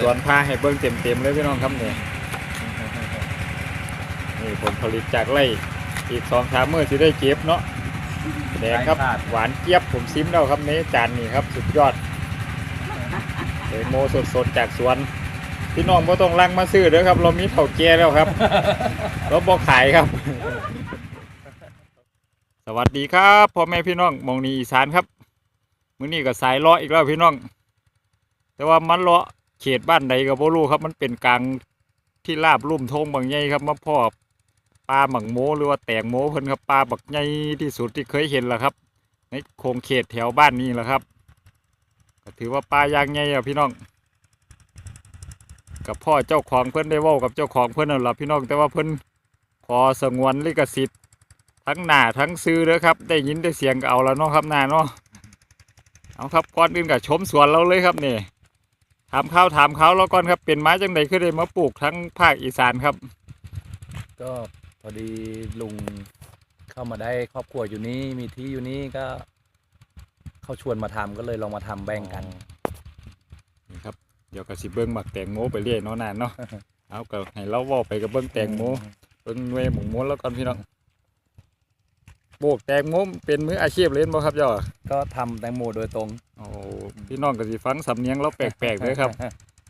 สวนพาให้เบิ้งเต็มๆเลยพี่น้องครับเนี่ยนี่ผลผลิตจากไร่อีกสองสามมื้อสิได้เก็บเนาะแดงครับ หวานเจี๊ยบผมซิมแล้วครับนี้จานนี้ครับ สุดยอดเอโมสดๆจากสวน พี่น้องก็ต้องลังมาซื้อเด้อครับ เรามีเถาแก่แล้วครับเราบอกขายครับ สวัสดีครับพ่อแม่พี่น้องหมองนี้อีสานครับมื้อนี้ก็สายเลาะอีกแล้วพี่น้อง แต่ว่ามันเลาะ เขตบ้านใดก็บ่รู้ครับ มันเป็นกลางที่ลาบลุ่มทงบางใหญ่ครับมาพ่อปลาหมังโมหรือว่าแตงโมเพิ่นครับปลาบักใหญ่ที่สุดที่เคยเห็นแหละครับ ในโครงเขตแถวบ้านนี้แหละครับก็ถือว่าปลาย่างใหญ่อะพี่น้อง กับพ่อเจ้าของเพิ่นได้ว้ากับเจ้าของเพิ่นนั่นแหละพี่น้องแต่ว่าเพิ่นขอสงวนลิขสิทธิ์ทั้งหน้าทั้งซื้อเด้อครับ ได้ยินได้เสียงก็เอาแล้วเนาะครับหน้าเนาะเอาครับก่อนอื่นก็ชมสวนเราเลยครับนี่ ถามข้าวถามเขาแล้วก่อนครับ เป็นไม้จังใดขึ้นได้มาปลูกทั้งภาคอีสานครับ ก็พอดีลุงเข้ามาได้ครอบครัวอยู่นี่มีที่อยู่นี่ก็ เขาชวนมาทำก็เลยลองมาทำแบ่งกัน นี่ครับเดี๋ยวก็สิเบิ้งหมักแตงโมไปเรื่อยเนาะนานเนาะ เอาก็ให้เราเว้าไปกับเบิ้งแตงโมเบิ้งหน่วยหมูม้วนแล้วก่อนพี่น้องโบกแตงโมเป็นมืออาชีพเลยบ่ครับเจ้าก็ทำแตงโมโดยตรงโอ้ พี่น้องก็สิฟังสำเนียงเราแปลกๆเลยครับ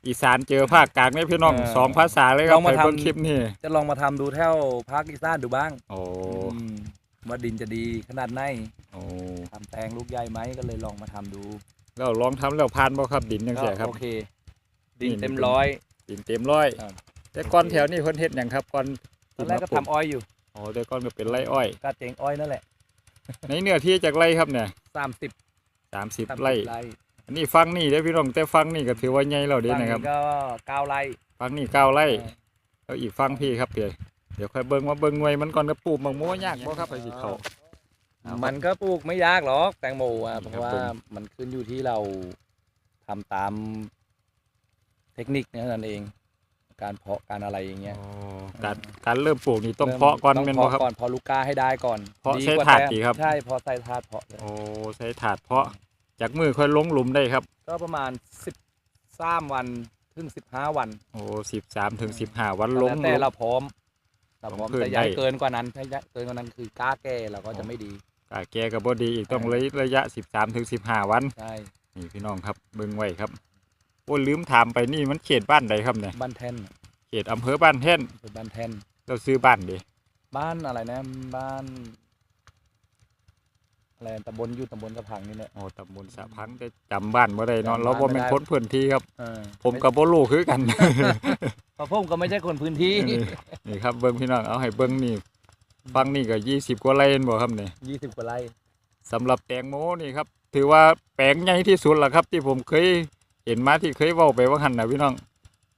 อีสานเจอภาคกลางเนี่ยพี่น้องเออสองภาษาเลยครับลองมาไปเบิ่งทำคลิปนี่จะลองมาทำดูแถวภาคอีสานดูบ้างโอ้อืมว่าดินจะดีขนาดไหนโอ้ทำแตงลูกใหญ่ไหมก็เลยลองมาทำดูแล้วลองทำแล้วผ่านบ่ครับดินจังก็ซี่ครับ โอเค ดินนี่เต็มร้อย ดินเต็มร้อย ครับ แต่ก่อนแถวนี้เพิ่นเฮ็ดหยังครับก่อนตอนแรกก็ทำอ้อยอยู่โอ้แต่ก่อนก็เป็นไร่อ้อยก็เจงอ้อยนั่นแหละในเนื้อที่จากไร่ครับเนี่ยสามสิบ30ไร่ อันนี้ฟังนี่เด้อพี่น้องแต่ฟังนี่ก็ถือว่าใหญ่แล้วเด้ฝั่งนะครับนี้ก็เก้าไร่ฟังนี่เก้าไร่แล้วอีกฟังพี่ครับเดี๋ยวเดี๋ยวค่อยเบิ่งว่าเบิ่งหน่วยมันก่อนก็ปลูกบางโมยากบ่ครับไปสิเขาเอาครับมันก็ปลูกไม่ยากหรอกแตงโมอะนี่เพครับราะว่าผมมันขึ้นอยู่ที่เราทำตามเทคนิคเนี่ยนั่นเอง การเพาะการอะไรอย่างเงี้ยอ๋อการการเริ่มปลูกนี่ต้องริ่มเพาะก่อนต้องแม่นบ่เพาะครับก่อนเพาะลูกก้าให้ได้ก่อนเพาะดีใช้กว่ถาดแต่ดีครับใช่เพาะใส่ถาดเพาะเลยโอ้ใช้ถาดเพาะ จากมือค่อยลงหลุมได้ครับ ก็ประมาณสิบสามวันถึงสิบห้าวันโอ้สิบสามถึงสิบห้าวันลงแล้วแต่หลุมเราพร้อมเราพร้อมลงพื้นแต่อย้ายได้เกินกว่านั้นถ้าเกินกว่านั้นคือกล้าแก่เราก็จะไม่ดีกาแกกับบดีอีกต้องเลยระยะสิบสามถึงสิบห้าวันใช่นี่พี่น้องครับเบิ่งไว้ครับโอ้ลืมถามไปนี่มันเขตบ้านใดครับเนี่ยบ้านแท่นเขตอำเภอบ้านแท่นเป็นบ้านแท่นเราซื้อบ้านดิบ้านอะไรนะบ้าน อะไรตำบลอยู่ตำบลสะพังนี่แหละ โอ้ตำบลสะพังแต่จำบ้านบ่ได้เนาะจำบ้านเราบ่เป็นไม่ได้ คนพื้นที่ครับ เออผมกับบ่รู้คือกัน เพราะผมก็ไม่ใช่คนพื้นที่ นี่นี่ครับเบิ่งพี่น้องเอาให้เบิ่งนี่ฟังนี่ก็ยี่สิบกว่าไร่แม่นบ่ครับนี่ยี่สิบกว่าไร่สำหรับแตงโมนี่ครับ ถือว่าแปลงใหญ่ที่สุดแล้วครับ ที่ผมเคยเห็นมาที่เคยเว้าไปว่าหั่นน่ะพี่น้อง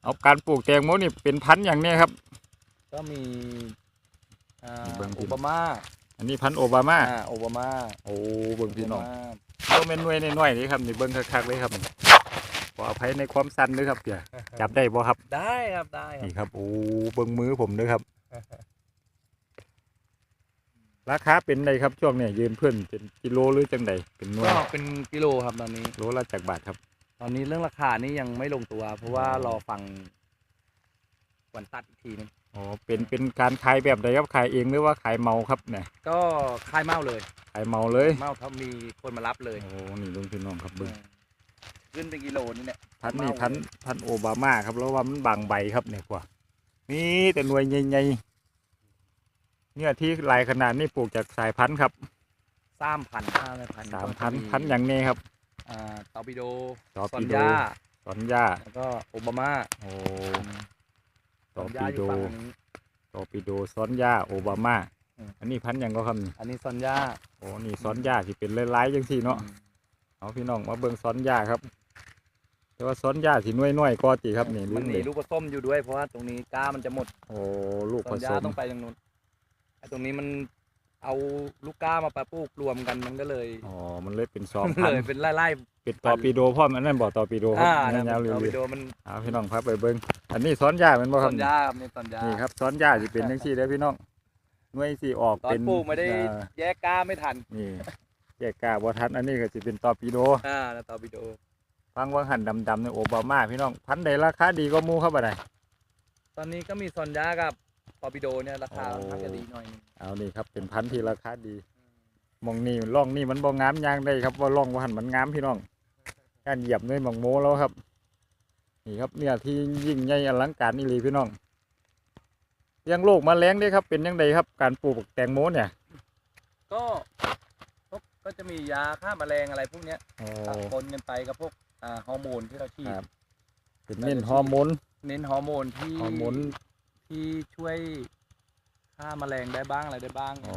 เอาการปลูกแตงโมนี่เป็นพันธุ์อย่างเนี้ยครับ ก็มีอ่าเบิ่งพี่โอบามา อันนี้พันธุ์โอบามาอ่าโอบามาโอ้เบิ่งพี่น้องโบามาบ่แม่นหน่วยน้อยๆนี่ครับนี่เบิ่งคักๆเลยครับขออภัยในความสั้นด้วยครับเดี๋ยวจับได้บ่ครับ ได้ครับได้ครับนี่ครับโอ้เบิ่งมือผมด้วยครับ ราคาเป็นไดครับช่วงเนี้ยยืนเพื่อนเป็นกิโลหรือจังใดเป็นหน่วยก็เป็นกิโลครับตอนนี้โลละจากบาทครับ ตอนนี้เรื่องราคานี่ยังไม่ลงตัว เพราะว่าอ๋อรอฟังวันตัดอีกทีนึง อ๋อเป็นเป็นการขายแบบใดครับขายเองหรือว่าขายเมาครับเนี่ยก็คายเมาเลยขายเมาเลยเมาเขามีคนมารับเลยโอ้นี่ลุงพี่น้องครับเบิ่งขึ้นเป็นกิโลนี่แหละพันธุ์นี่เมาพันธุ์พันธุ์โอบามาครับแล้วว่ามันบางใบครับเนี่ยกว่า นี่แต่หน่วยใหญ่ๆเนี่ยที่หลายขนาดนี่ปลูกจากสายพันธุ์ครับสามพันห้าพันสามพันพันธุ์อย่างนี้ครับอ่าตอร์ปิโดตอร์ซอปินโดยาสอนยาแล้วก็โอบามาโอ้ซ ตออนร์ยาปิอโดยู่ฝั่งนี้ตอร์ปิโดสอนยาโอบามาอืมอันนี้พันธุ์หยังก็ครับนี่อันนี้ซอนยาโอ้นี่สอนยาที่เป็นลายๆจังซี่เนาะอืมเอาพี่น้องมาเบิ่งสอนยาครับ แต่ว่าสอนยาสิหน่วยๆก็ติครับนี่มันหนีเลยลูกผสมอยู่ด้วยเพราะว่าตรงนี้ก้ามันจะหมด โอ้ลูกซผอนสยามต้องไปตรงนู้นไอ้ตรงนี้มันเอาลูกก้ามาปะปลูกรวมกันมันก็เลยอ๋อมันเลยเป็นสองพันเลยเป็นไล่เป็นตอร์ปิโดพร้อมอันนั้นบ่ตอร์ปิโดๆครับอ่าอันนั้นยาวเลยตอร์ปิโดมันเอาพี่น้องครับไปเบิ่ง อันนี้สอนยาแมันบ่ซครัอบนยาครับนี่ซอนยานี่ครับสอนยาสิเป็นจังซี่เด้อพี่น้องหน่วยสิออกตอนเป็นปลูกไม่ได้อ่าแยกก้าไม่ทันนี่แยกกาบ่ทันอันนี้ก็สิเป็นตอร์ปิโด อ่าแล้วตอร์ปิโดฟังว่าหันดำๆในโอบามาพี่น้องพันธุ์ใดราคาดีก็มูครับอะไร ตอนนี้ก็มีซอนยากับปอปิโดเนี่ยราคาโอ้ค่อนข้างจะดีหน่อยหนึงเอานี่ครับเป็นพันธุ์ที่ราคาดีหมองนี่ร่องนี่มันบ่งามยางได้ครับว่าร่องว่าหันมันงามพี่น้องการเหยียบด้วยหมองโมแล้วครับ นี่ครับเนี่ยที่ยิ่งใหญ่อลังการนี่เลยพี่น้องเลี้ยังโลกมาแรงได้ครับเป็นยังไงครับ การปลูกแตงโมเนี่ยก็ก็ก็จะมียาฆ่าแมลงอะไรพวกเนี้ยโอ้ปนกันไปกับพวกอ่าฮอร์โมนที่เราฉีดครับเป็นเน้นฮอร์โมนเน้นฮอร์โมนที่ฮอร์โมนที่ช่วยฆ่าแมลงได้บ้างอะไรได้บ้าง โอ้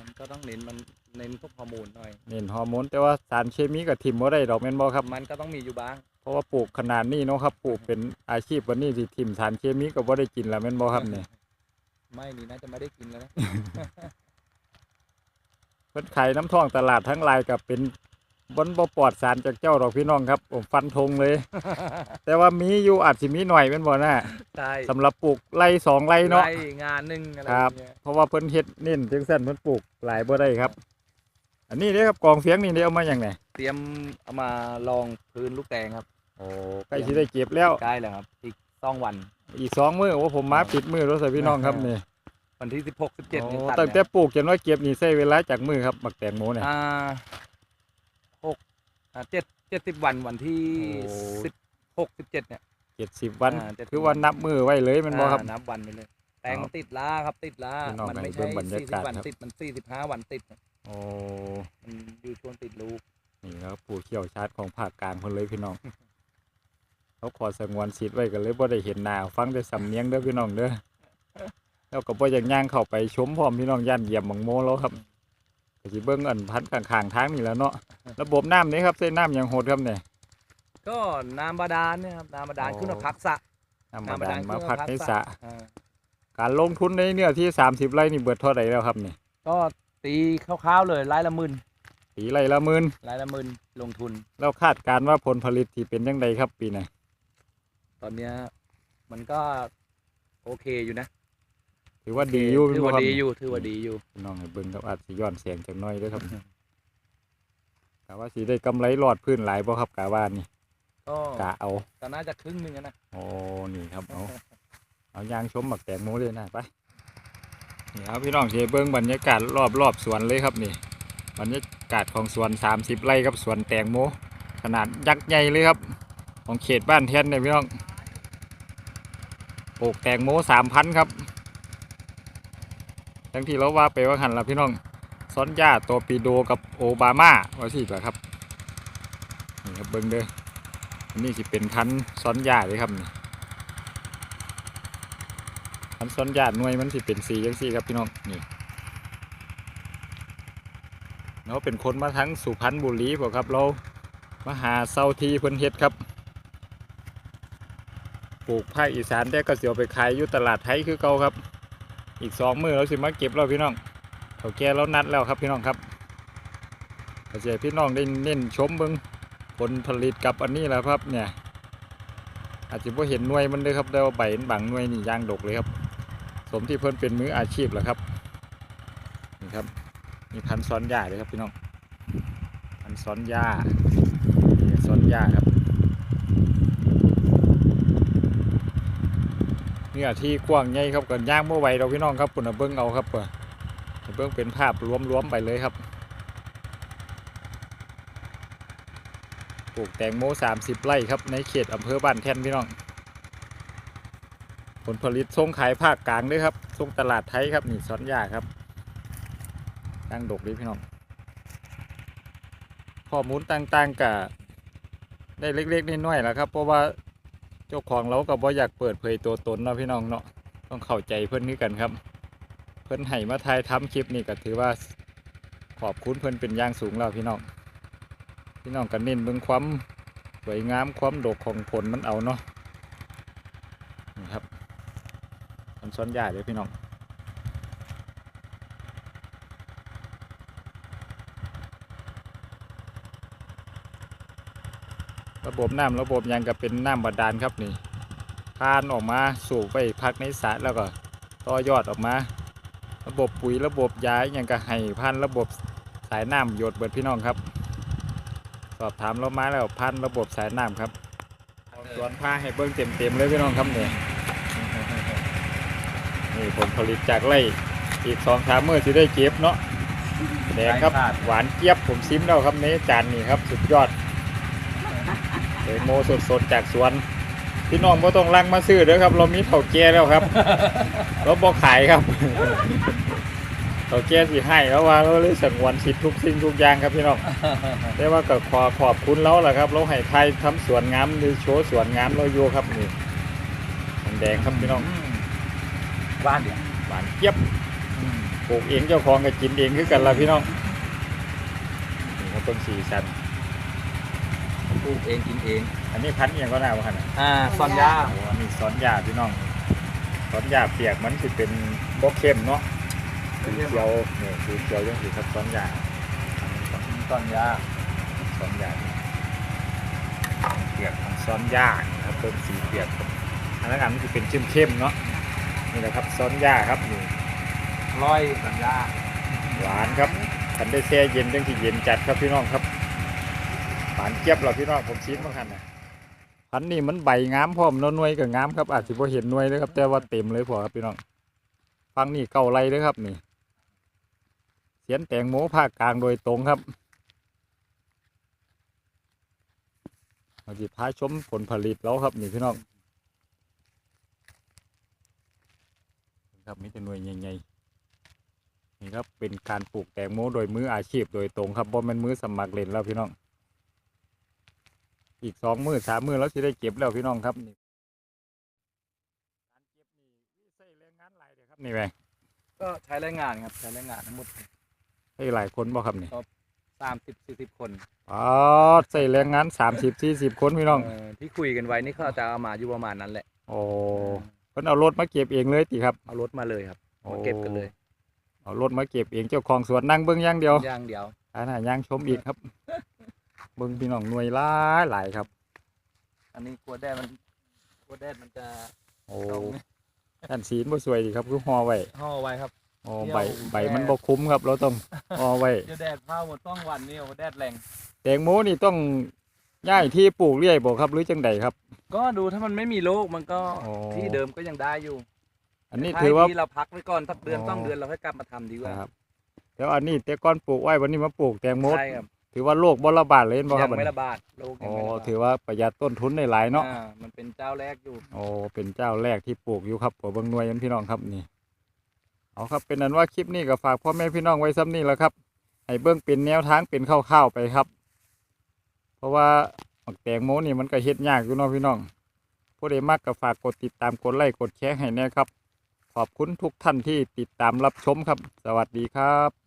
มันก็ต้องเน้นมันเน้นพวกฮอร์โมนหน่อย เน้นฮอร์โมนแต่ว่าสารเคมีกับทิมบ่ได้ดอกแม่นบ่ครับ มันก็ต้องมีอยู่บ้าง เพราะว่าปลูกขนาดนี้เนาะครับปลูกเป็นอาชีพวันนี้ที่ทิมสารเคมีก็บ่ได้กินแล้วแม่นบ่ครับเนี่ยไม่นี่น่าจะไม่ได้กินแล้วนะเพิ่นขายน้ำท่องตลาดทั้งหลายกับเป็นบนบ่ปลอดสารจากเจ้าดอกพี่น้องครับ ผมฟันธงเลย แต่ว่ามีอยู่อาจสิมีหน่อยแม่นบ่น่ะใช่สำหรับปลูกไร่สองไร่เนาะไล่งานหนึ่งอะไรครับอย่างเงี้ยเพราะว่าเพิ่นเฮ็ดเน้นจังซั่นเพิ่นปลูกหลายบ่ได้ครับ อันนี้เด้ครับกองเสียงนี่เด้เอามาอย่างไหนเตรียมเอามาลองพื้นลูกแตงครับ โอ้ใกล้สิได้เก็บแล้ว ใกล้แล้วครับ อีกสองวัน อีกสองมื้อโอ้ผมมาปิดมือแล้วสิพี่น้องครับนี่วันที่สิบหกสิบเจ็ดโอ้นี่ตัดตั้งแต่เนี่ยปลูกจนว่าเก็บนี่ใช้เวลาจากมือครับบักแตงโมเนี่ย อ่าหกอ่าเจ็ดเจ็ดสิบวันวันที่โอ้ สิบหกสิบเจ็ดเนี่ย เจ็ดสิบวัน อ่า70คือว่านับมือไว้เลยแมันบ่ครับ อ่านับวันไปเลยแตงเอาติดล้าครับติดล้าพี่น้องมันไม่ให้เบิ่ใช่งบรรยาสี่สิกาบศวันครับ ติดมันสี่สิบห้าวันติดโอ้มันอยู่ช่วงติดลูกนี่ครับผู้เชี่ยวชาญของภาคกลางคนเลยพี่น้อง เขาขอสงวนสิทธิ์ไว้กันเลยบ่ได้เห็นหน้าฟังแต่สำเนียงเด้อพี่น้องเด้อแล้วก็บ่อยากย่างเข้าไปชมพร้อมพี่น้องย่านเหยียบหมังโมแล้วครับก็สิเบิ่งอันพันข้างๆทางนี่แหล้วเนาะระบบน้ำนี่ครับใช้น้ำอย่างโหดครับเนี่ย ก็น้ำบาดาลเนี่ยครับน้ำบาดาลอ๋อขึ้นมาพักสระน้ำบาดาลน้ำบาดาลมาพักในสระอ่าการลงทุนในเนื้อที่ 30 ไร่นี่เบิดเท่าไหร่แล้วครับนี่ก็ตีคร่าวๆเลยไร่ละหมื่นปีไร่ละหมื่นไร่ละหมื่นลงทุน แล้วคาดการณ์ว่าผลผลิตที่เป็นจังไดครับปีหนี้า ตอนเนี้ยมันก็โอเคอยู่นะถือว่าดีอยู่ถือว่าแม่นบ่ครับดีอยู่ถือว่าดีอยู่พี่น้องให้เบิ่งครับอาจสิย้อนเสียงจักหน้อยเด้วยครับกะว่าสิได้กำไรรอดพื้นหลายบ่ครับกะว่านี่ก็กะเอาก็น่าจะครึ่งหนึงอะนะ โอ้นี่ครับเอาเอายางชมหมักแตงโมเลยนะไปนี่ครับพี่น้องสิให้เบิ่งบรรยากาศรอบรอบสวนเลยครับนี่บรรยากาศของสวน 30 ไร่ครับสวนแตงโมขนาดยักษ์ใหญ่เลยครับ ของเขตบ้านแทนเนี่ยพี่น้อง ปลูกแตงโม3,000ครับทั้งที่เราว่าไปว่าหันละพี่น้องซ้อนย่าตัวปีโดกับโอบามาว่าสิเหรอครับนี่ครับเบิ้งเด้อนนี้สิเป็นพันซ้อนย่าเลยครับนี่พันซ้อนย่าหน่วยมันสิเป็นสีจังสี่ครับพี่น้องนี่เราเป็นคนมาทั้งสุพรรณบุรีบ่ครับเรามาหาเซาทีเพิ่นเฮ็ดครับ ปลูกภาคอีสานแต่ก็เสียวไปขายอยู่ตลาดไทยคือเก่าครับ อีกสองมือเราสิมาเก็บแล้วพี่น้องเขาแก่แล้วนัดแล้วครับพี่น้องครับก็จะให้พี่น้องได้เน้นชมเบิงผลผลิตกับอันนี้แหละครับเนี่ยอาจจะไ่เห็นหน่วยมันเลยครับแต่ว่าใบมันบังหน่วยนี่ย่างดกเลยครับ สมที่เพิ่นเป็นมืออาชีพแหละครับนี่ครับ มีพันซ้อนหญ้าเลยครับพี่น้องพันซ้อนหญ้าซ้อนหญ้าครับ เนี่ยที่กว้างใหญ่ครับกันย่างเมื่อไหวเราพี่น้องครับปุ่นเอาเบิ้งเอาครับเปิดเบื้งเป็นภาพรวมๆไปเลยครับปลูกแตงโม 30 ไร่ครับ ในเขตอำเภอบ้านแท่นพี่น้อง ผลผลิตส่งขายภาคกลางด้วยครับส่งตลาดไทยครับนี่สอนยาครับตั้งดกเลยพี่น้อง ข้อมูลต่างๆกับได้เล็กๆน้อยๆแล้วครับ เพราะว่า เจ้าของเราก็บ่อยากเปิดเผยตัวตนเนาะพี่น้องเนาะต้องเข้าใจเพื่อนนี้กันครับ เพื่อนให้มาถ่ายทำคลิปนี่ก็ถือว่าขอบคุณเพื่อนเป็นอย่างสูงแล้วพี่น้องพี่น้องก็เน้นเบื้องความสวยงามความดกของผลมันเอาเนาะนี่ครับมันซ้อนใหญ่เลยพี่น้อง ระบบน้ำระบบยังก็เป็นน้ำบาดาลครับนี่พานออกมาสูบไปพักในสระแล้วก็ต่อยอดออกมา ระบบปุ๋ยระบบยาอหย่างก็ให้พันระบบสายน้ำหยดเบิดพี่น้องครับ สอบถามเรามาแล้วพันระบบสายน้ำครับสวนผ้าให้เบิ้งเต็มๆเลยพี่น้องครับเนี่ยนี่ผลผลิตจากไร่อีกสองสามมื้อที่ได้เก็บเนาะแดงครับหวานเจี๊ยบผมซิมแล้วครับนี้จานนี้ครับสุดยอด เดโมสดๆจากสวน พี่น้องไม่ต้องลังมาซื้อเด้อครับ เรามีเถาแก่แล้วครับ เราบอกขายครับเถาแก่สิให้แล้วว่าเราเลยสงวนสิทธิ์ทุกสิ่งทุกอย่างครับพี่น้องแต่ว่าก็ขอขอบคุณแล้วล่ะครับ เราให้ไทยทำสวนงามหรือโชว์สวนงามเราอยู่ครับนี่แดงๆครับพี่น้องบ้านเดียวหวานเจี๊ยบปลูกเองเจ้าของก็กินเองคือกันละพี่น้องนี่ครับต้นสีสัน ปลูกเองกินเอง อันนี้พันธุ์อิหยังก็น่าว่าขนาดอ่าซอนยาโอ้อันนี้สอนยาพี่น้องสอนยาเปียกมันสิเป็นบ่เข้มเนาะสีเขียวนี่สีเขียวยังสีครับสอนยาซอนยาสอนยาเปียกของสอนยานี่ครับต้นสีเปียกครับอันนั้นอันมันจะเป็นเข้มๆเนาะนี่แหละครับสอนยาครับนี่ร้อยซอนยาหวานครับคันได้แช่เย็นจังที่เย็นจัดครับพี่น้องครับหวานเจี๊ยบเรอพี่น้องผมชิมมาคันนะพันนี่มันใบงามพร้อมนน่วยก็งามครับอาจจะพอเห็นน่วยเลยครับ แต่ว่าเต็มเลยพอครับพี่น้องฟังนี่เก่าไรเลยครับนี่ เสียนแตงโมภาคกลางโดยตรงครับมาจิพาชมผลผลิตแล้วครับนี่พี่น้องครับมีแต่หน่วยใหญ่ๆนี่ครับเป็นการปลูกแตงโมโดยมืออาชีพโดยตรงครับบ่แม่นมือสมัครเล่นแล้วพี่น้อง อีกสองมือสามมือแล้วสิได้เก็บแล้วพี่น้องครับนี่การเก็บนี่วิใส่แรงงานหลายเด้อครับนี่แหวงก็ใช้แรงงานครับใช้แรงงานทั้งหมดให้หลายคนบ่ครับนี่สามสิบสี่สิบคนอ๋อใส่แรงงานสามสิบสี่สิบคนพี่น้องเที่คุยกันไว้นี่เขาจะเอามาอยู่ประมาณนั้นแหละโอ้เพิ่นเอารถมาเก็บเองเลยติครับเอารถมาเลยครับโอ้มาเก็บกันเลยเอารถมาเก็บเองเจ้าของสวนนั่งเบิ่งอย่างเดียวอย่างเดียวอันน่ะย่างชมอีกครับ เบิ่งพี่น้องหน่วยหลายหลายครับ อันนี้กลัวแดดมันกลัวแดดมันจะโอ้ตรงท่านสีนบ่สวยดีครับคือห่อไว้ห่อไว้ครับ อ๋อเที่ยวใบใบแดดมันบ่คุ้มครับ เราต้องห่อไว้เดี๋ยวแดดเผาหมดต้องวันนี้โอ้แดดแรงแตงโมนี่ต้องย้ายที่ปลูกเรื่อยบ่ครับหรือจังใดครับ ก็ดูถ้ามันไม่มีโรคมันก็อ๋อที่เดิมก็ยังได้อยู่ อันนี้ถ้ถือว่าให้ที่เราพักไว้ก่อนสักเดือนอ๋อต้องเดือนเราค่อยกลับมาทำดีกว่าครับแล้วอันนี้แต่ก่อนปลูกไว้วันนี้มาปลูกแตงโมใช่ครับ ถือว่าโรคบ่ระบาดเลยเห็นบ่คยัรับงอันไม่นี้ระบาดโรคยัอ๋งอไม่ระบาดถือว่าประหยัดต้นทุนได้หลายเนาะ อ่มันเป็นเจ้าแรกอยู่ โอ้เป็นเจ้าแรกที่ปลูกอยู่ครับผมเบิ่งหน่วยกันพี่น้องครับนี่ เอาครับเป็นนั้นว่าคลิปนี้ก็ฝากพ่อแม่พี่น้องไว้ซ้ำนี้แหล้วครับ ให้เบิ่งเป็นแนวทางเป็นคร่าวๆไปครับ เพราะว่าหมักแตงโมนี่มันก็เฮ็ดยากอยู่เนาะพี่น้อง ผู้ใดมักก็ฝากกดติดตามกดไลค์กดแชร์ให้แน่ครับ ขอบคุณทุกท่านที่ติดตามรับชมครับ สวัสดีครับ